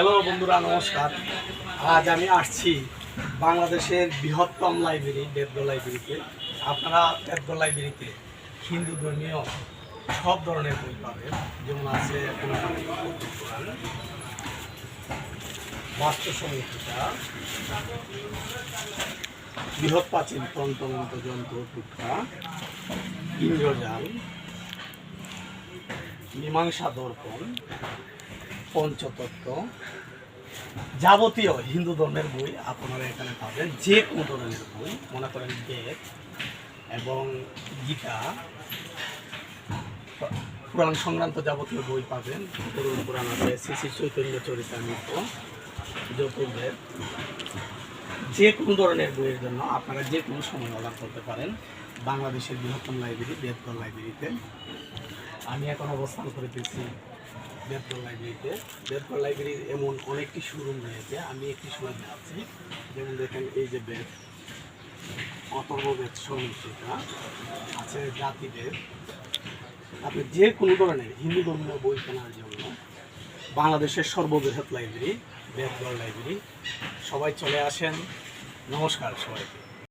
Hello বন্ধুরা নমস্কার। আজ আমি আসছি বাংলাদেশের বৃহত্তম লাইব্রেরি বেদগো লাইব্রেরিতে আপনারা বেদগো লাইব্রেরিতে হিন্দু ধর্মীয় সব ধরনের বই পাবেন। যেমন আছে গুণাবলী, পুরাণ, বাস্তু সমীক্ষা বৃহৎ প্রাচীন তন্ত্রমন্ত্র যন্ত্র টুকরা ইন্দ্রজাল মীমাংসা দর্পণ পঞ্চতত্ত্ব। যাবতীয় হিন্দু ধর্মের বই আপনারা এখানে পাবেন, যে কোনো ধরনের বই, মনে করেন বেদ এবং গীতা। পুরাণ সংক্রান্ত যাবতীয় বই পাবেন তরুণ পুরাণ আছে, শ্রী চৈতন্য চরিতামৃত জ্যোতির্বেদ যে কোনো ধরনের বইয়ের জন্য আপনারা যে কোনো সময় অর্ডার করতে পারেন, বাংলাদেশের বৃহত্তম লাইব্রেরি, বেদগড় লাইব্রেরিতে। আমি এখন অবস্থান করিতেছি বেদগড় লাইব্রেরিতে। বেদগড় লাইব্রেরির এমন অনেকটি শোরুম রয়েছে। আমি একটি শোরুমে আছি, যেমন দেখেন এই যে বেদ অথর্ব বেদ সমীক্ষিকা আছে, জাতি বেদ আপনি যে কোনো ধরনের হিন্দু ধর্মীয় বই কেনার জন্য বাংলাদেশের সর্ববৃহৎ লাইব্রেরি বেদগড় লাইব্রেরি সবাই চলে আসেন। নমস্কার সবাইকে।